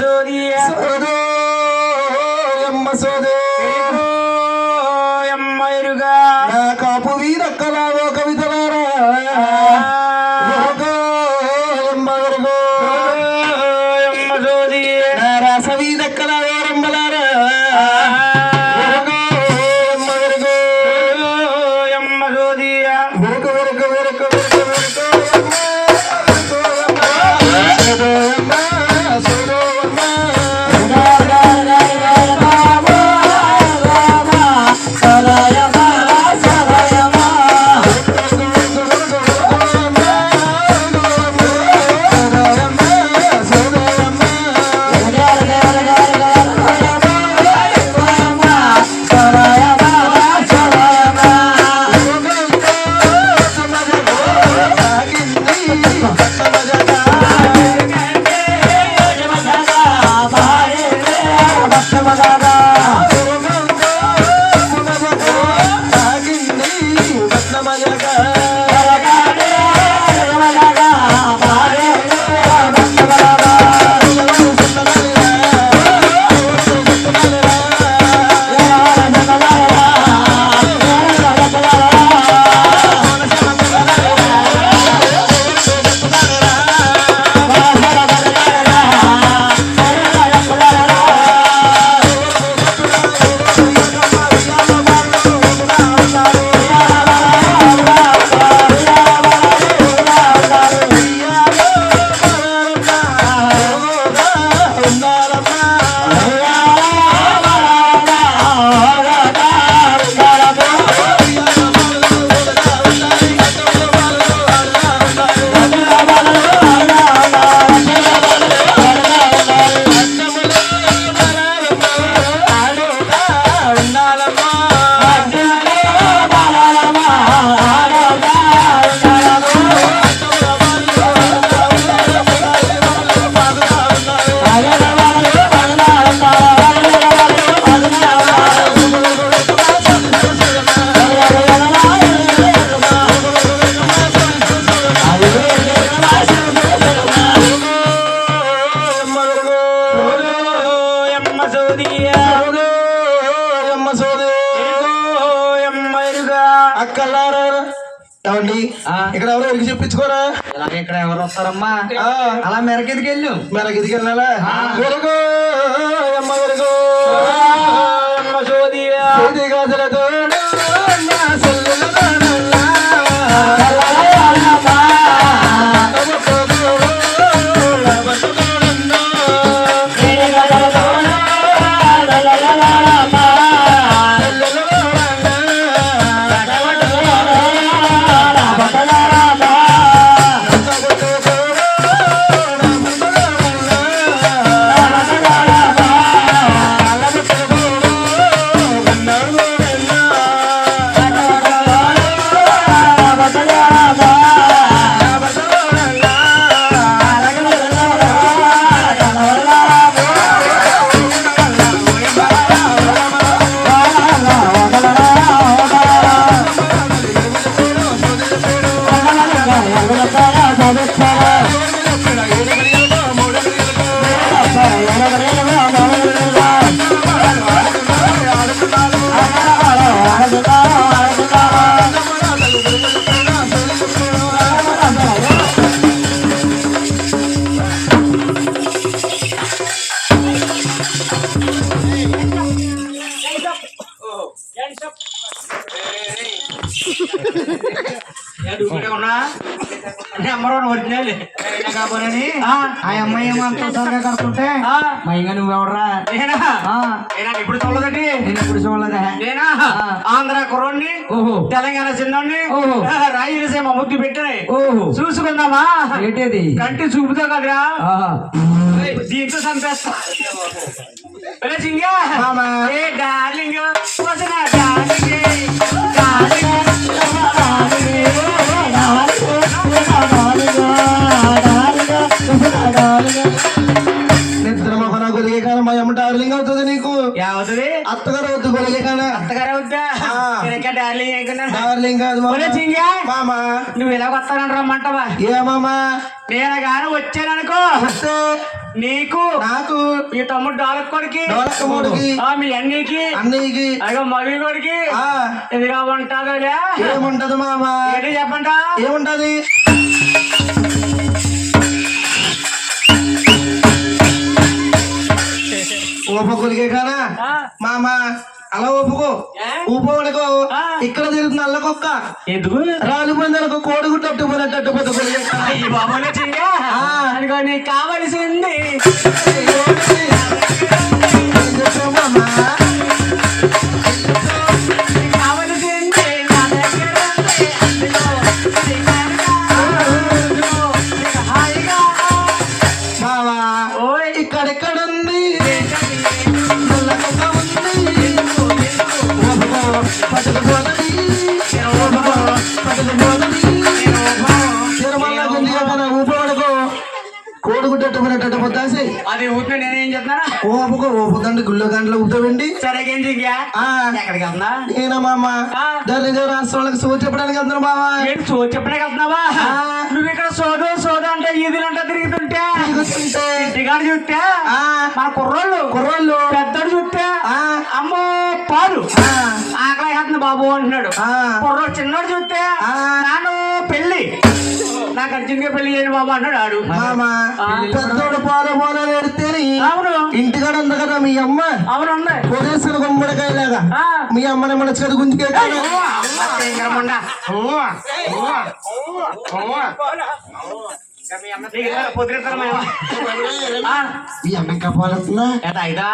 জড়িয়ে సోదియా అమ్మ సోది? అక్కలారా? ఏమండి? ఇక్కడ ఎవరో ఎరికి చెప్పించుకోరా? ఇక్కడ ఎవరు వస్తారమ్మా? అలా మెరకెదికి వెళ్ళు మెరకెదికి వెళ్ళాలా అమ్మ వెరుగు అమ్మ సోదియా. ఒరిజినల్ ఆ, అమ్మాయి కడుతుంటే మైగా నువ్వెవడరా? నేనా? ఇప్పుడు నేను ఎప్పుడు చూడలేదా నేనా? ఆంధ్ర కుర్రోడిని ఓహో. తెలంగాణ చిన్నోడిని ఓహో. రాయలసీమ ముద్దు పెట్టాయి ఓహో. చూసుకుందామా? ఏంటది? కంటి చూపుతో కదరా. దీంతో చంపేస్తా చింగా. ఏ డార్లింగ్. డార్లింగ్. డార్లింగ్. డార్లింగ్ కాదు మామ. నువ్వు ఇలా వస్తానని రమ్మంటావా? ఏ మామా? నేను గాని వచ్చాననుకో. నీకు నాకు. మీ తమ్ముడు డాలర్ కొడుకి. మీ అన్నికి అన్నయ్యకి. అయ్యో మగవి కొడుకి. ఆ, ఇదిగా ఉంటుందో ఏముంటది మామా? ఏంటి చెప్పంటా? ఏముంటది? ఊప కొలిగే కానా మామ. అలా? ఊపవనుకో ఆ. ఇక్కడ తిరుగుతుంది నల్లకొక్క ఎందుకు రాలిపోయిందనుకో కోడిగుడ్డు తట్టుపోయినట్టు తట్టుపోతే కొలిగే కాన. ఈ బాబులో చింగా ఆ. అనుకో నీకు కావలసింది ఊపుకో ఊపుదండి గుళ్ళో గంటలు ఊపుతావండి సరే చింగా ఆ ఎక్కడికి వెళ్తున్నా? నేనా మామ. దాని రాష్ట్రాలకు సూచి చెప్పడానికి వెళ్తున్నా మామ. ఏంటి సో చెప్పనే వెళ్తున్నావా. నువ్వు ఇక్కడ సోదు సోదు అంటే ఈదులంటే తిరుగుతుంటే? ఇంటికాడ చూస్తే? ఆ. మన కుర్రోళ్ళు. కుర్రోళ్ళు. పెద్దడు చూస్తే? ఆ. అమ్మో పాలు. ఆ. ఆకలి బాబు అంటున్నాడు. ఆ. కుర్రోడు చిన్నోడు చూస్తే? ఆ. నాకు అర్జున్గా పెళ్ళి చేయను బాబు అన్నాడు ఆడు మామ. పెద్దోడు పాల పాల పెడితేని అవును ఇంటికాడ ఉంది కదా మీ అమ్మ అవును ఉంది పొదేసిన గుమ్మడికాయలాగా ఆ. మీ అమ్మని మన చదువు గుంజుకే కాదు. అమ్మ తెంగరముండ. నీకు ఇద్దరు పొద్దున మేము. ఆ, మీ అమ్మ ఇంకా పాలుతుందా ఏటా ఇదా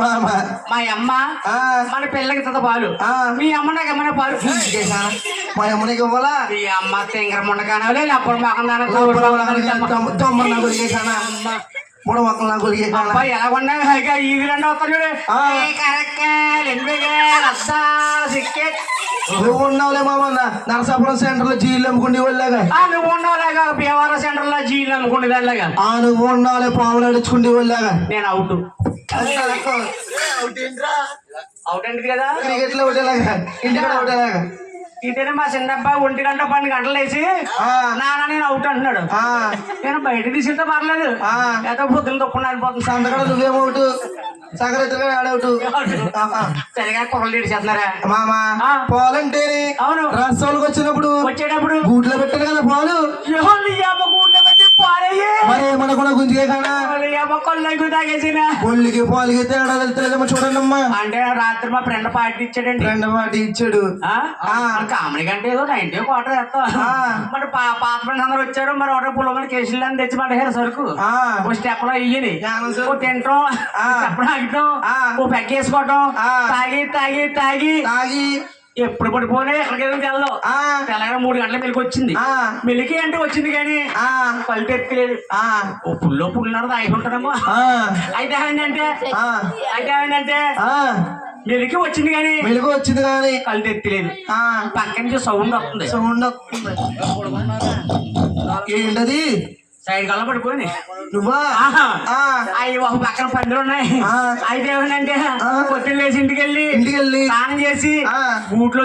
మామ మా అమ్మ. మన పిల్లకి తద పాలు. మీ అమ్మ నాకు అమ్మనే పాలు? మా అమ్మనికి ఇవ్వాలా మీ అమ్మ తెంగర ముండకానవలే అప్పుడు మాకు మూడు మొక్కలు నాకు కొలిగేసానా అబ్బాయి ఎలా ఉన్నా హాయిగా ఈ రెండు వస్తాడు చూడు ఆ. ఏ కరక్కాయలు, ఎనిమిదికాయలు, అద్దాలు, సిక్కెట్. నువ్వు ఉన్నావులే మామ నా- నరసాపురం సెంటర్ లో జీలు అమ్ముకుంటే వెళ్ళాగా ఆ నువ్వు ఉండవులేగా భీమవరం సెంటర్ లో జీలు అమ్ముకుంటే వెళ్ళగా ఆ నువ్వు ఉన్నావులే పావులు అడుచుకుంటే వెళ్ళాగా నేను అవుట్ అవుట్ అండి కదా క్రికెట్ లో ఒకటేలాగా ఇంటికాడ ఒకటేలాగా ఇతనే మా చిన్న అబ్బాయి ఒంటి గంట పన్నెండు గంటలు వేసి ఆ. నాన్న నేను అవుట్ అంటున్నాడు. ఆ, నేను బయట తీసుకెళ్తే పర్లేదు. ఆ. ఏదో పొద్దున తొక్కుని అనిపోతుంది సంతకడ నువ్వేమవుటు సగరెట్టుగా ఆడవుటు సరిగా కుర్రలు ఇడిచేస్తున్నారా? మామా అవును. రాష్ట్రాలకు వచ్చినప్పుడు వచ్చేటప్పుడు? గూట్లో పెట్టారు కదా పాలు. మరి కానా? ఎవరు ఈ అమ్మ కొల్లకి పాలుకి తేడా వెళ్తలేదమ్మా చూడండి అమ్మా అంటే రాత్రి మా ఫ్రెండ్ పార్టీ ఇచ్చాడండి. రెండు మాట ఇచ్చాడు. కామెడీ కంటే ఏదో నైన్టీ క్వార్టర్ వేస్తాం. మరి పాత ఫ్రెండ్స్ అందరూ వచ్చారు మరి ఒకటి పుల్లమని కేసులు అని తెచ్చి పడేసారు సరుకు. ఓ స్టెప్లో ఇయ్యని. ఓ తింటాం ఆ. స్టెప్ ఆగటం ఆ. ఓ పెగ్గేసుకోవటం. తాగి తాగి తాగి. తాగి. ఎప్పుడు పడిపోనే ఎక్కడికి తెల్లదు. ఆ. తెల్లగా మూడు గంటల మెలికి వచ్చింది. ఆ. మెలికి అంటే వచ్చింది కానీ ఎత్తులేదు ఆ. ఓ పుల్లో పుల్లినారు తాగి ఉంటాడమ్మా అయితే ఆ. అయితే ఆ. మెలికి వచ్చింది కానీ వెలుగు వచ్చింది కానీ కళ్ళు ఎత్తిలేదు ఆ. పక్క నుంచి సౌండ్ వస్తుంది. సౌండ్ వస్తుంది. ఏంటది? సైడ్ కళ్ళ పడిపోయింది నువ్వా? అవి ఒక పక్కన పందులు ఉన్నాయి. అయితే ఆ. పొద్దున్న లేచి ఇంటికి వెళ్ళి ఇంటికి వెళ్ళి స్నానం చేసి. బూట్లో